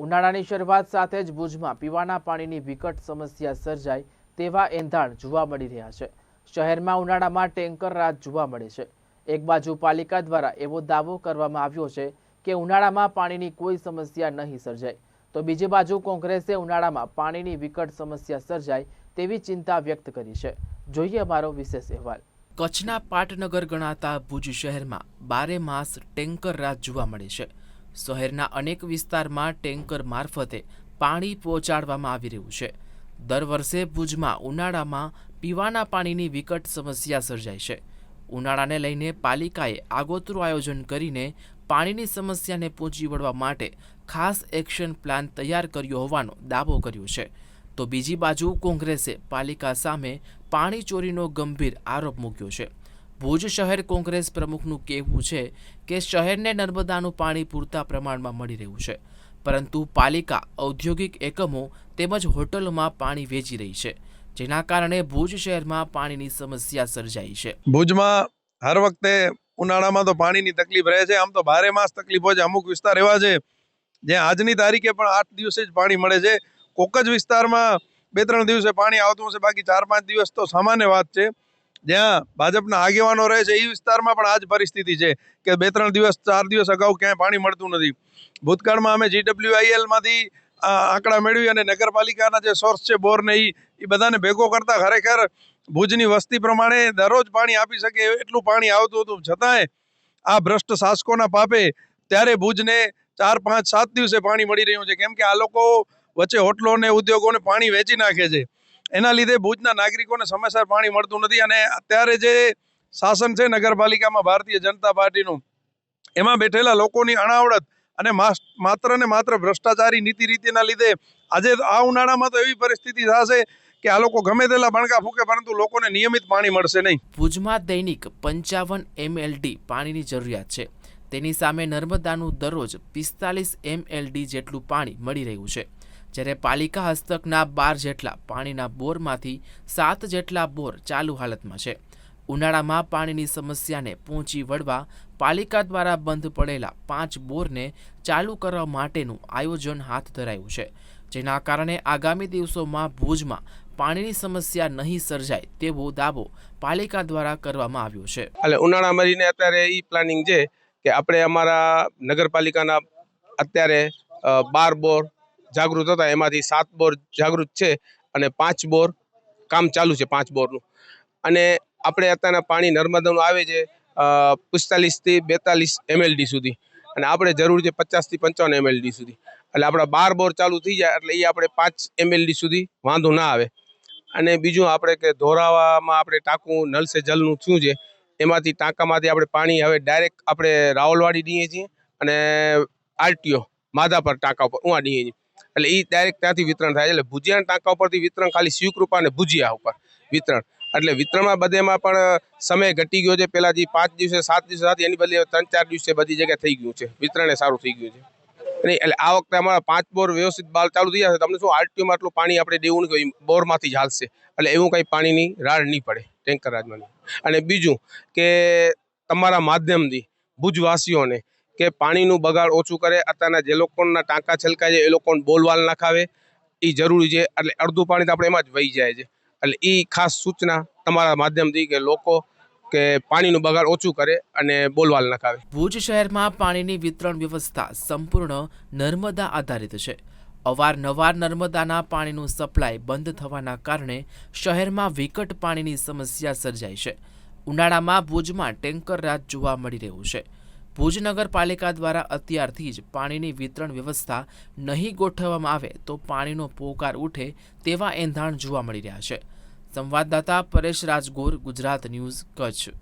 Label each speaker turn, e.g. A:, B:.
A: ઉનાળાની શરૂઆત સાથે જ ભુજમાં પીવાના પાણીની વિકટ સમસ્યા સર્જાય તેવા એંધાણ જોવા મળી રહ્યા છે. શહેરમાં ઉનાળામાં ટેન્કર રાત જોવા મળે છે. એક બાજુ પાલિકા દ્વારા એવો દાવો કરવામાં આવ્યો છે કે ઉનાળામાં પાણીની કોઈ સમસ્યા નહીં સર્જાય. તો બીજી બાજુ કોંગ્રેસે ઉનાળામાં પાણીની વિકટ સમસ્યા સર્જાય તેવી ચિંતા વ્યક્ત કરી છે. જોઈએ અમારો વિશેષ અહેવાલ. કચ્છના પાટનગર ગણાતા ભુજ શહેરમાં બારે માસ ટેન્કર રાત જોવા મળે છે. શહેરના અનેક વિસ્તારમાં ટેન્કર મારફતે પાણી પહોંચાડવામાં આવી રહ્યું છે. દર વર્ષે ભુજમાં ઉનાળામાં પીવાના પાણીની વિકટ સમસ્યા સર્જાય છે. ઉનાળાને લઈને પાલિકાએ આગોતરું આયોજન કરીને પાણીની સમસ્યાને પહોંચી વળવા માટે ખાસ એક્શન પ્લાન તૈયાર કર્યો હોવાનો દાવો કર્યો છે. તો બીજી બાજુ કોંગ્રેસે પાલિકા સામે પાણી ચોરીનો ગંભીર આરોપ મૂક્યો છે. ભુજ શહેર કોંગ્રેસ પ્રમુખનું કહેવું છે કે શહેરને નર્મદાનું પાણી પૂરતા પ્રમાણમાં મળી રહ્યું છે. પરંતુ પાલિકા, ઔદ્યોગિક એકમો તેમજ હોટલોમાં પાણી વેચી રહી છે, જેના કારણે ભુજ શહેરમાં પાણીની સમસ્યા સર્જાઈ છે.
B: ભુજમાં હર વખતે ઉનાળામાં તો પાણીની તકલીફ રહે છે. આમ તો બારે માસ તકલીફો છે. અમુક વિસ્તાર એવા છે જે આજની તારીખે પણ આઠ દિવસે જ પાણી મળે છે. કોક જ વિસ્તારમાં બે ત્રણ દિવસે પાણી આવતું હશે. બાકી ચાર પાંચ દિવસ તો સામાન્ય વાત છે. જ્યાં ભાજપના આગેવાનો રહે છે એ વિસ્તારમાં પણ આ જ પરિસ્થિતિ છે કે બે ત્રણ દિવસ, ચાર દિવસ અગાઉ ક્યાંય પાણી મળતું નથી. ભૂતકાળમાં અમે જીડબ્લ્યુઆઈએલમાંથી આંકડા મેળવી અને નગરપાલિકાના જે સોર્સ છે, બોર ને એ એ બધાને ભેગો કરતા ખરેખર ભુજની વસ્તી પ્રમાણે દરરોજ પાણી આપી શકે એટલું પાણી આવતું હતું. છતાંય આ ભ્રષ્ટ શાસકોના પાપે ત્યારે ભુજને ચાર, પાંચ, સાત દિવસે પાણી મળી રહ્યું છે. કેમ કે આ લોકો વચ્ચે હોટલો ને ઉદ્યોગોને પાણી વેચી નાખે છે. એના લીધે ભુજના નાગરિકોને સમયસર પાણી મળતું નથી અને અત્યારે જે શાસન છે નગરપાલિકામાં ભારતીય જનતા પાર્ટીનું, એમાં બેઠેલા લોકોની અણાવડત અને માત્ર ને માત્ર ભ્રષ્ટાચારી નીતિ રીતિના લીધે આજે આ ઉનાળામાં તો એવી પરિસ્થિતિ થશે કે આ લોકો ગમે તેલા બણકા ફૂકે પરંતુ લોકોને નિયમિત પાણી મળશે નહીં.
A: ભુજમાં દૈનિક પંચાવન એમએલડી પાણીની જરૂરિયાત છે. તેની સામે નર્મદાનું દરરોજ પિસ્તાલીસ એમએલડી જેટલું પાણી મળી રહ્યું છે. જ્યારે પાલિકા હસ્તકના બાર જેટલા પાણીના બોરમાંથી સાત જેટલા બોર ચાલુ હાલતમાં છે. ઉનાળામાં પાણીની સમસ્યાને પહોંચી વળવા પાલિકા દ્વારા બંધ પડેલા પાંચ બોરને ચાલુ કરવા માટેનું આયોજન હાથ ધરાયું છે. જેના કારણે આગામી દિવસોમાં ભુજમાં પાણીની સમસ્યા નહીં સર્જાય તેવો દાવો પાલિકા દ્વારા કરવામાં આવ્યો છે.
C: એટલે ઉનાળા મરીને અત્યારે એ પ્લાનિંગ છે કે આપણે અમારા નગરપાલિકાના અત્યારે બાર બોર જાગૃત હતા. એમાંથી સાત બોર જાગૃત છે અને પાંચ બોર કામ ચાલુ છે પાંચ બોરનું. અને આપણે અત્યારના પાણી નર્મદાનું આવે છે પિસ્તાલીસથી બેતાલીસ એમએલડી સુધી. અને આપણે જરૂર છે પચાસથી પંચાવન એમએલડી સુધી. એટલે આપણા બાર બોર ચાલુ થઈ જાય એટલે એ આપણે પાંચ એમએલડી સુધી વાંધો ના આવે. અને બીજું આપણે કે ધોરાવામાં આપણે ટાંકું નલ સે જલનું શું છે, એમાંથી ટાંકામાંથી આપણે પાણી હવે ડાયરેક્ટ આપણે રાવલવાડી દઈએ છીએ અને આરટીઓ માધા પર ટાંકા ઉપર ઉવા દઈએ છીએ. એટલે એ ડાયરેક્ટ ત્યાંથી વિતરણ થાય એટલે ભુજિયાના ટાંકા ઉપરથી વિતરણ ખાલી શિવકૃપા અને ભુજિયા ઉપર વિતરણ. એટલે વિતરણમાં બધેમાં પણ સમય ઘટી ગયો છે. પહેલાં જે પાંચ દિવસે, સાત દિવસે હતી, એની બદલે ત્રણ ચાર દિવસે બધી જગ્યાએ થઈ ગયું છે. વિતરણે સારું થઈ ગયું છે. નહીં એટલે આ વખતે અમારા પાંચ બોર વ્યવસ્થિત બાલ ચાલુ થઈ જશે તમને શું આરટીઓમાં આટલું પાણી આપણે દેવું નહીં કે બોરમાંથી જ એટલે એવું કંઈ પાણીની રાડ નહીં પડે, ટેન્કર રાજમાં અને બીજું કે, તમારા માધ્યમથી ભુજવાસીઓને કે પાણીનું બગાડ ઓછું કરે, અત્યારના જે લોકોના ટાંકા છલકાય છે, એ લોકોને બોલવાલ નાખાવે એ જરૂરી છે, એટલે અડધું પાણી તો આપણે એમાં જ વહી જાય છે. એટલે એ ખાસ સૂચના તમારા માધ્યમથી કે લોકો કે પાણીનું બગાડ ઓછું કરે અને બોલવાલ નખાવે
A: ભુજ શહેરમાં પાણીની વિતરણ વ્યવસ્થા સંપૂર્ણ નર્મદા આધારિત છે. અવારનવાર નર્મદાના પાણીનું સપ્લાય બંધ થવાના કારણે શહેરમાં વિકટ પાણીની સમસ્યા સર્જાય છે. ઉનાળામાં ભુજમાં ટેન્કર રાત જોવા મળી રહ્યું છે. ભુજ નગરપાલિકા દ્વારા અત્યારથી જ પાણીની વિતરણ વ્યવસ્થા નહીં ગોઠવવામાં આવે તો પાણીનો પોકાર ઉઠે તેવા એંધાણ જોવા મળી રહ્યા છે. સંવાદદાતા પરેશ રાજગોર, ગુજરાત ન્યૂઝ કચ્છ.